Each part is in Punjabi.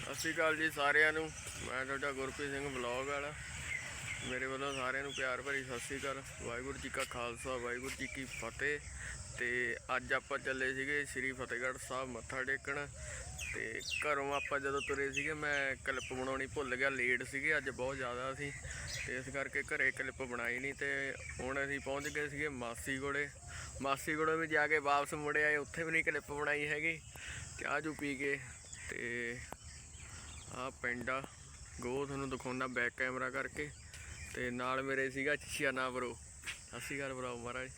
ਸਤਿ ਸ਼੍ਰੀ ਅਕਾਲ ਜੀ ਸਾਰਿਆਂ ਨੂੰ। ਮੈਂ ਤੁਹਾਡਾ ਗੁਰਪ੍ਰੀਤ ਸਿੰਘ ਬਲੌਗ ਵਾਲਾ। ਮੇਰੇ ਵੱਲੋਂ ਸਾਰਿਆਂ ਨੂੰ ਪਿਆਰ ਭਰੀ ਸਤਿ ਸ਼੍ਰੀ ਅਕਾਲ। ਵਾਹਿਗੁਰੂ ਜੀ ਕਾ ਖਾਲਸਾ, ਵਾਹਿਗੁਰੂ ਜੀ ਕੀ ਫਤਿਹ। ਤੇ ਅੱਜ ਆਪਾਂ ਚੱਲੇ ਸੀਗੇ ਸ੍ਰੀ ਫਤਿਹਗੜ੍ਹ ਸਾਹਿਬ ਮੱਥਾ ਟੇਕਣ। ਤੇ ਘਰੋਂ ਆਪਾਂ ਜਦੋਂ ਤੁਰੇ ਸੀਗੇ, ਮੈਂ ਕਲਿੱਪ ਬਣਾਉਣੀ ਭੁੱਲ ਗਿਆ ਲੇਟ ਸੀਗੇ, ਅੱਜ ਬਹੁਤ ਜ਼ਿਆਦਾ ਸੀ। ਤੇ ਇਸ ਕਰਕੇ ਘਰੇ ਕਲਿੱਪ ਬਣਾਈ ਨਹੀਂ ਤੇ ਹੁਣ ਅਸੀਂ ਪਹੁੰਚ ਗਏ ਸੀਗੇ ਮਾਸੀ ਕੋਲੇ ਮਾਸੀ ਕੋਲੇ ਵੀ ਜਾ ਕੇ ਵਾਪਸ ਮੁੜੇ ਆਏ, ਉੱਥੇ ਵੀ ਨਹੀਂ ਕਲਿੱਪ ਬਣਾਈ ਹੈਗੀ। ਚਾਹ ਚੂ ਪੀ ਕੇ ਤੇ ਆ ਪਿੰਡ। ਆ ਗੋ ਤੁਹਾਨੂੰ ਦਿਖਾਉਣਾ ਬੈਕ ਕੈਮਰਾ ਕਰਕੇ। ਤੇ ਨਾਲ ਮੇਰੇ ਸੀਗਾ ਚਿਆਨਾ ਬਰੋ ਅਸੀਂ ਘਰ ਬਰਾਓ ਮਹਾਰਾਜ।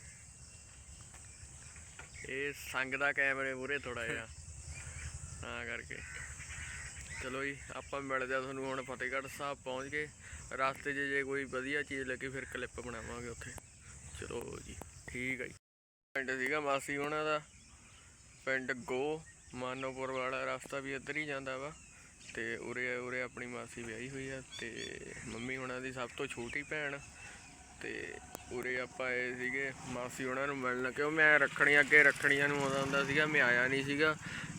ਇਹ ਸੰਗ ਦਾ ਕੈਮਰੇ ਮੂਰੇ ਥੋੜਾ ਜਿਹਾ। ਤਾਂ ਕਰਕੇ। ਚਲੋ ਜੀ, ਆਪਾਂ ਮਿਲਦੇ ਆ ਤੁਹਾਨੂੰ ਹੁਣ ਫਤਿਹਗੜ੍ਹ ਸਾਹਿਬ ਪਹੁੰਚ ਕੇ। ਰਸਤੇ 'ਚ ਜੇ ਕੋਈ ਵਧੀਆ ਚੀਜ਼ ਲੱਗੀ ਫਿਰ ਕਲਿੱਪ ਬਣਾਵਾਂਗੇ ਉੱਥੇ। ਚਲੋ ਜੀ, ਠੀਕ ਆ ਜੀ। ਪਿੰਡ ਸੀਗਾ ਮਾਸੀ ਉਹਨਾਂ ਦਾ। ਪਿੰਡ ਗੋ ਮਾਨੋਪੁਰ ਵਾਲਾ ਰਸਤਾ ਵੀ ਇੱਧਰ ਹੀ ਜਾਂਦਾ ਵਾ। ਤੇ ਉਰੇ ਉਰੇ ਆਪਣੀ ਮਾਸੀ ਵਿਆਹੀ ਹੋਈ ਆ ਤੇ ਮੰਮੀ ਉਹਨਾਂ ਦੀ ਸਭ ਤੋਂ ਛੋਟੀ ਭੈਣ ਤੇ ਉਰੇ ਆਪਾਂ ਆਏ ਸੀਗੇ। ਮਾਸੀ ਉਹਨਾਂ ਨੂੰ ਮਿਲਣ, ਕਿਉਂ ਮੈਂ ਰੱਖੜੀਆਂ ਅੱਗੇ ਰੱਖੜੀਆਂ ਨੂੰ ਆਉਂਦਾ ਹੁੰਦਾ ਸੀਗਾ, ਮੈਂ ਆਇਆ ਨਹੀਂ ਸੀਗਾ।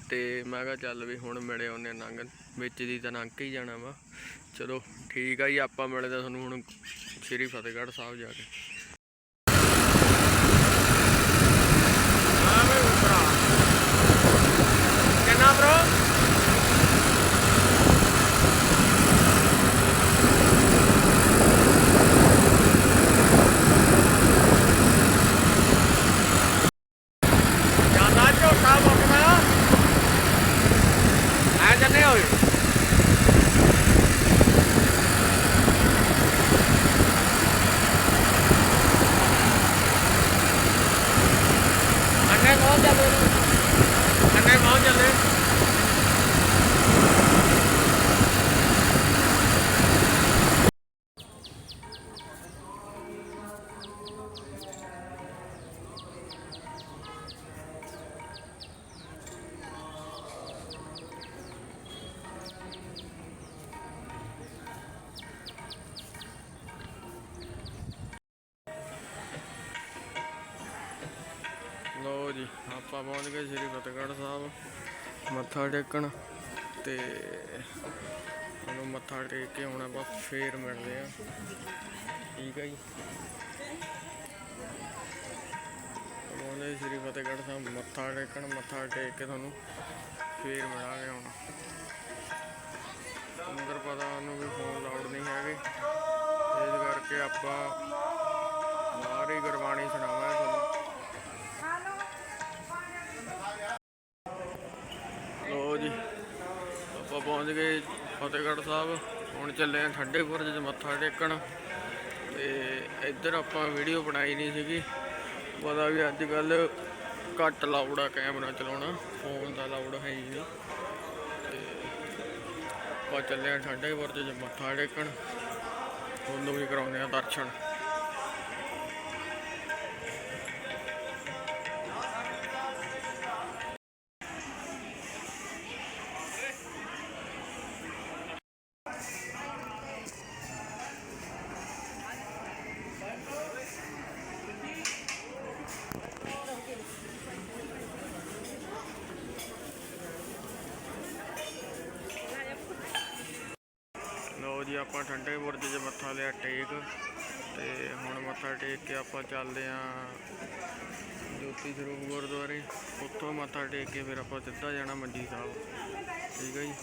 ਤੇ ਮੈਂ ਕਿਹਾ ਚੱਲ ਵੀ ਹੁਣ ਮਿਲੇ ਉਹਨੇ ਨੰਗ, ਵਿੱਚ ਦੀ ਤਾਂ ਨੰਗ ਕੇ ਹੀ ਜਾਣਾ ਵਾ। ਚਲੋ ਠੀਕ ਆ ਜੀ, ਆਪਾਂ ਮਿਲਦੇ ਤੁਹਾਨੂੰ ਹੁਣ ਸ਼੍ਰੀ ਫਤਿਹਗੜ੍ਹ ਸਾਹਿਬ ਜਾ ਕੇ। ਆਪਾਂ ਪਹੁੰਚ ਗਏ ਸ੍ਰੀ ਫਤਿਹਗੜ੍ਹ ਸਾਹਿਬ, ਮੱਥਾ ਟੇਕਣ ਤੇ ਉਹਨੂੰ ਮੱਥਾ ਟੇਕ ਕੇ ਹੁਣ ਆਪਾਂ ਫੇਰ ਮਿਲਦੇ ਆ ਠੀਕ ਹੈ ਜੀ? ਪਹੁੰਚੇ ਸ੍ਰੀ ਫਤਿਹਗੜ੍ਹ ਸਾਹਿਬ, ਮੱਥਾ ਟੇਕਣ, ਮੱਥਾ ਟੇਕ ਕੇ ਤੁਹਾਨੂੰ ਫੇਰ ਮਿਲਾਂਗੇ ਹੁਣ। ਅੰਦਰ ਪਤਾ ਉਹਨੂੰ ਵੀ ਫੋਨ ਲਾਉਡ ਨਹੀਂ ਹੈਗੇ। ਇਸ ਕਰਕੇ ਆਪਾਂ ਬਾਹਰ ਹੀ ਗੁਰਬਾਣੀ ਸੁਣਾਵਾਂਗੇ। ਪਹੁੰਚ ਗਏ ਫਤਿਹਗੜ੍ਹ ਸਾਹਿਬ। ਹੁਣ ਚੱਲੇ ਆ ਠੰਡੇ ਬੁਰਜ 'ਚ ਮੱਥਾ ਟੇਕਣ। ਤੇ ਇੱਧਰ ਆਪਾਂ ਵੀਡੀਓ ਬਣਾਈ ਨਹੀਂ ਸੀਗੀ। ਪਤਾ ਵੀ ਅੱਜ ਕੱਲ ਘੱਟ ਲਾਊਡ ਆ ਕੈਮਰਾ ਚਲਾਉਣਾ। ਫੋਨ ਦਾ ਲਾਊਡ ਹੈ ਹੀ ਨਹੀਂ। ਤੇ ਆਪਾਂ ਚੱਲੇ ਆ ਠੰਡੇ ਬੁਰਜ 'ਚ ਮੱਥਾ ਟੇਕਣ। ਤੁਹਾਨੂੰ ਵੀ ਕਰਾਉਂਦੇ ਆ ਦਰਸ਼ਨ। ਆਪਾਂ ਠੰਡੇ ਬੁਰਜ 'ਚ ਮੱਥਾ ਲਿਆ ਟੇਕ ਤੇ ਹੁਣ ਮੱਥਾ ਟੇਕ ਕੇ ਆਪਾਂ ਚੱਲਦੇ ਆਂ ਜੋਤੀ ਸਰੂਪ ਗੁਰਦੁਆਰੇ। ਉੱਥੋਂ ਮੱਥਾ ਟੇਕ ਕੇ ਫਿਰ ਆਪਾਂ ਸਿੱਧਾ ਜਾਣਾ ਮੰਜੀ ਸਾਹਿਬ। ਠੀਕ ਹੈ ਜੀ?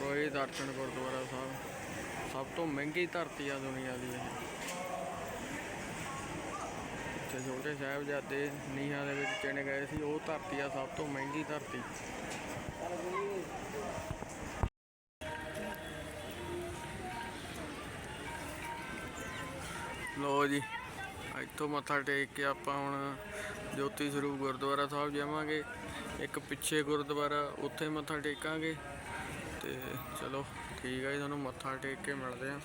ਰੋਏ ਦਰਸ਼ਨ ਗੁਰਦੁਆਰਾ ਸਾਹਿਬ, ਸਭ ਤੋਂ ਮਹਿੰਗੀ ਧਰਤੀ ਆ ਦੁਨੀਆ ਦੀ ਇਹ। ਤੇ ਛੋਟੇ ਸਾਹਿਬਜ਼ਾਦੇ ਨੀਹਾਂ ਦੇ ਵਿੱਚ ਚਿਣੇ ਗਏ ਸੀ। ਉਹ ਧਰਤੀ ਆ ਸਭ ਤੋਂ ਮਹਿੰਗੀ ਧਰਤੀ। ਲੋ ਜੀ, ਇੱਥੋਂ ਮੱਥਾ ਟੇਕ ਕੇ ਆਪਾਂ ਹੁਣ ਜੋਤੀ ਸਰੂਪ ਗੁਰਦੁਆਰਾ ਸਾਹਿਬ ਜਾਵਾਂਗੇ। ਇੱਕ ਪਿੱਛੇ ਗੁਰਦੁਆਰਾ, ਉੱਥੇ ਮੱਥਾ ਟੇਕਾਂਗੇ। ਤੇ ਚਲੋ, ਠੀਕ ਹੈ ਜੀ, ਤੁਹਾਨੂੰ ਮੱਥਾ ਟੇਕ ਕੇ ਮਿਲਦੇ ਆਂ।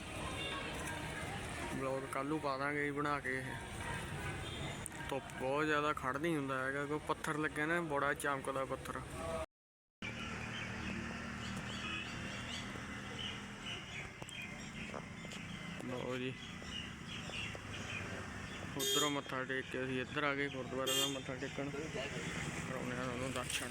ਬਲੌਗ ਕੱਲ੍ਹ ਨੂੰ ਪਾ ਦਾਂਗੇ ਜੀ, ਬਣਾ ਕੇ ਇਹ। ਧੁੱਪ ਬਹੁਤ ਜ਼ਿਆਦਾ ਖੜ ਨਹੀਂ ਹੁੰਦਾ ਹੈਗਾ, ਕੋਈ ਪੱਥਰ ਲੱਗੇ ਨਾ, ਬੜਾ ਚਮਕਦਾ ਪੱਥਰ। ਲਓ ਜੀ। ਉਧਰੋਂ ਮੱਥਾ ਟੇਕ ਕੇ ਅਸੀਂ ਇੱਧਰ ਆ ਗਏ, ਗੁਰਦੁਆਰੇ ਦਾ ਮੱਥਾ ਟੇਕਣ। ਕਰਾਉਣੇ ਆ ਉਹਨੂੰ ਦਰਸ਼ਨ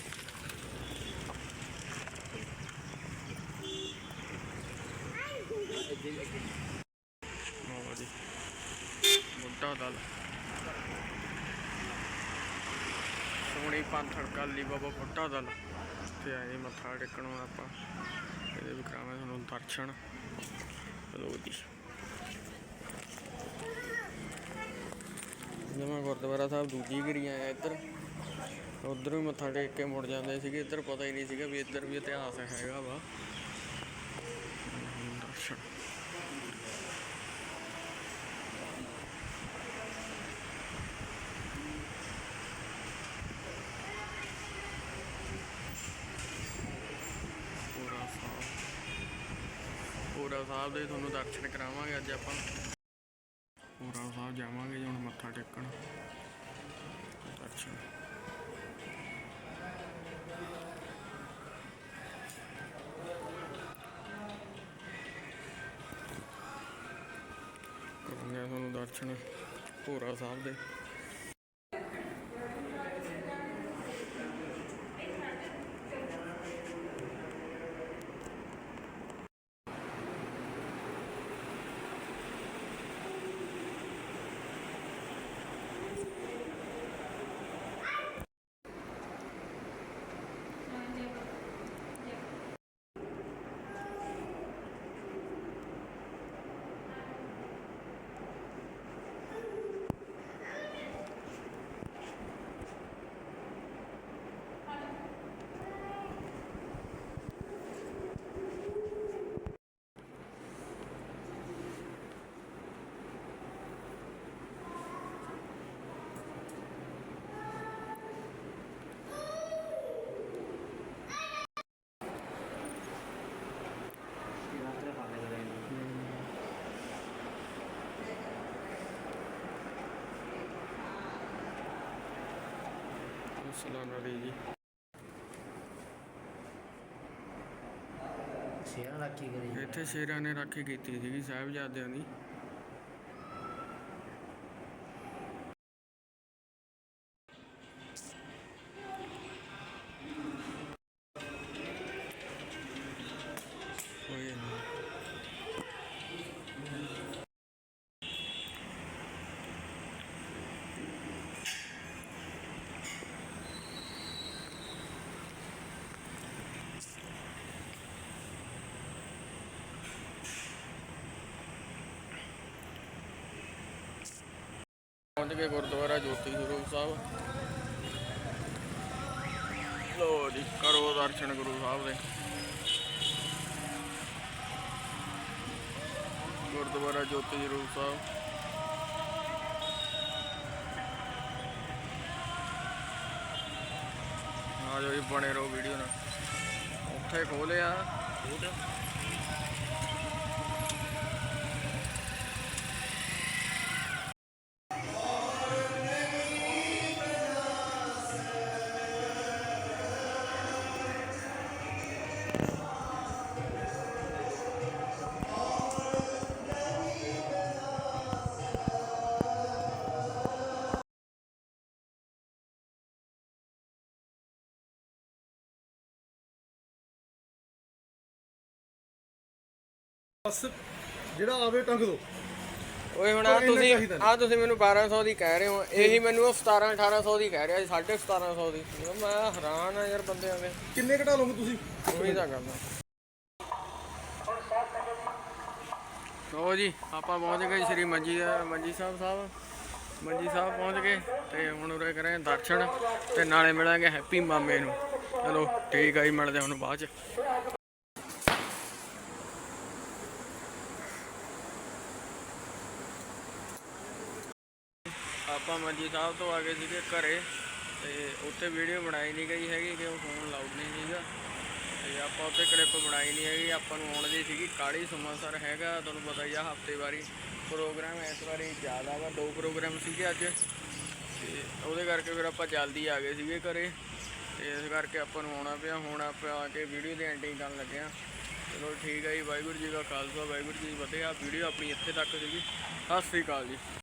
ਲਓ ਜੀ ਬੁੱਢਾ ਦਲ ਸੋਹਣੀ ਪੰਥੜ ਕਾਲੀ ਬਾਬਾ ਬੁੱਢਾ ਦਲ। ਤੇ ਆਏ ਮੱਥਾ ਟੇਕਣ ਹੁਣ ਆਪਾਂ। ਇਹਦੇ ਵੀ ਕਰਾਵਾਂਗੇ ਤੁਹਾਨੂੰ ਦਰਸ਼ਨ। ਲਓ ਜੀ। ਜਮਾ ਗੁਰਦੁਆਰਾ ਸਾਹਿਬ ਦੂਜੀ ਗਰੀ ਆਇਆ ਇੱਧਰ। ਉਧਰ ਵੀ ਮੱਥਾ ਟੇਕ ਕੇ ਮੁੜ ਜਾਂਦੇ ਸੀਗੇ। ਇੱਧਰ ਪਤਾ ਹੀ ਨਹੀਂ ਸੀਗਾ ਵੀ ਇੱਧਰ ਵੀ ਇਤਿਹਾਸ ਹੈਗਾ ਵਾ। ਦਰਸ਼ਨ ਪੂਰਾ ਸਾਹਿਬ ਪੂਰਾ ਸਾਹਿਬ ਦੇ, ਤੁਹਾਨੂੰ ਦਰਸ਼ਨ ਕਰਾਵਾਂਗੇ ਅੱਜ ਆਪਾਂ। ਪੂਰਾ ਸਾਹਿਬ ਜਾਵਾਂਗੇ ਜੀ, ਹੁਣ ਮੱਥਾ ਟੇਕਣ। ਦਰਸ਼ਨ। ਕਰਾਂਗੇ ਤੁਹਾਨੂੰ ਦਰਸ਼ਨ ਪੂਰਾ ਸਾਹਿਬ ਦੇ। ਸਲਾਮ ਅਲੀ ਜੀ ਸ਼ੇਰਾਂ ਰੱਖੀ ਕਰੀ। ਇੱਥੇ ਸ਼ੇਰਾਂ ਨੇ ਰਾਖੀ ਕੀਤੀ ਸੀਗੀ ਸਾਹਿਬਜ਼ਾਦਿਆਂ ਦੀ। ਪਹੁੰਚ ਗਏ ਗੁਰਦੁਆਰਾ ਜੋਤੀ ਸਰੂਪ ਸਾਹਿਬ। ਲੋ ਜੀ, ਕਰੋ ਦਰਸ਼ਨ ਗੁਰੂ ਸਾਹਿਬ ਦੇ। ਗੁਰਦੁਆਰਾ ਜੋਤੀ ਸਰੂਪ ਸਾਹਿਬ। ਆ ਜਾਓ ਜੀ, ਬਣੇ ਰਹੋ ਵੀਡੀਓ ਨਾਲ। ਉੱਥੇ ਖੋਲਿਆ ਬਸ ਜਿਹੜਾ ਆਵੇ ਟੰਗ ਦੋ। ਓਏ ਹੁਣ ਆ ਤੁਸੀਂ ਆ ਤੁਸੀਂ ਮੈਨੂੰ 1200 ਦੀ ਕਹਿ ਰਹੇ ਹੋ। ਇਹੀ ਮੈਨੂੰ ਉਹ 17 1800 ਦੀ ਕਹਿ ਰਿਹਾ ਸੀ 1750 ਦੀ। ਮੈਂ ਹੈਰਾਨ ਆ ਯਾਰ ਬੰਦਿਆਂ ਦੇ। ਕਿੰਨੇ ਘਟਾ ਲਓਗੇ ਤੁਸੀਂ? ਉਹੀ ਤਾਂ ਕਰਨਾ ਲੋ ਜੀ ਆਪਾਂ ਪਹੁੰਚ ਗਏ ਸ਼੍ਰੀ ਮੰਜੀ ਮੰਜੀ ਸਾਹਿਬ ਸਾਹਿਬ। ਮੰਜੀ ਸਾਹਿਬ ਪਹੁੰਚ ਗਏ ਤੇ ਹੁਣ ਉਰੇ ਕਰਾਂ ਦਰਸ਼ਨ ਤੇ ਨਾਲੇ ਮਿਲਾਂਗੇ ਹੈਪੀ ਮਾਮੇ ਨੂੰ। ਚਲੋ ਠੀਕ ਆ ਜੀ ਮਿਲਦੇ ਹੁਣ ਬਾਅਦ ਚ ਆਪਾਂ ਮੰਜੀ ਸਾਹਿਬ ਤੋਂ ਆ ਗਏ ਸੀਗੇ ਘਰੇ ਤੇ ਉੱਥੇ ਵੀਡੀਓ ਬਣਾਈ ਨਹੀਂ ਗਈ ਹੈਗੀ ਕਿ ਉਹ ਫੋਨ ਲਾਊਡ ਨਹੀਂ ਸੀਗਾ। ਤੇ ਆਪਾਂ ਉੱਥੇ ਕਲਿੱਪ ਬਣਾਈ ਨਹੀਂ ਹੈਗੀ, ਆਪਾਂ ਨੂੰ ਆਉਣ ਦੀ ਸੀਗੀ ਕਾਲੀ ਸਮਾਸਰ ਹੈਗਾ, ਤੁਹਾਨੂੰ ਪਤਾ ਹੀ ਆ ਹਫ਼ਤੇ ਵਾਰੀ ਪ੍ਰੋਗਰਾਮ ਇਸ ਵਾਰੀ ਜ਼ਿਆਦਾ ਵਾ, ਦੋ ਪ੍ਰੋਗਰਾਮ ਸੀਗੇ ਅੱਜ। ਤੇ ਉਹਦੇ ਕਰਕੇ ਫਿਰ ਆਪਾਂ ਜਲਦੀ ਆ ਗਏ ਸੀਗੇ ਘਰੇ। ਤੇ ਇਸ ਕਰਕੇ ਆਪਾਂ ਨੂੰ ਆਉਣਾ ਪਿਆ, ਹੁਣ ਆਪਾਂ ਆ ਕੇ ਵੀਡੀਓ ਦੀ ਐਂਡਿੰਗ ਕਰਨ ਲੱਗੇ ਆ। ਚਲੋ ਠੀਕ ਹੈ ਜੀ, ਵਾਹਿਗੁਰੂ ਜੀ ਦਾ ਖਾਲਸਾ, ਵਾਹਿਗੁਰੂ ਜੀ ਕੀ ਫਤਿਹ। ਆ ਵੀਡੀਓ ਆਪਣੀ ਇੱਥੇ ਤੱਕ ਸੀਗੀ। ਸਤਿ ਸ੍ਰੀ ਅਕਾਲ ਜੀ।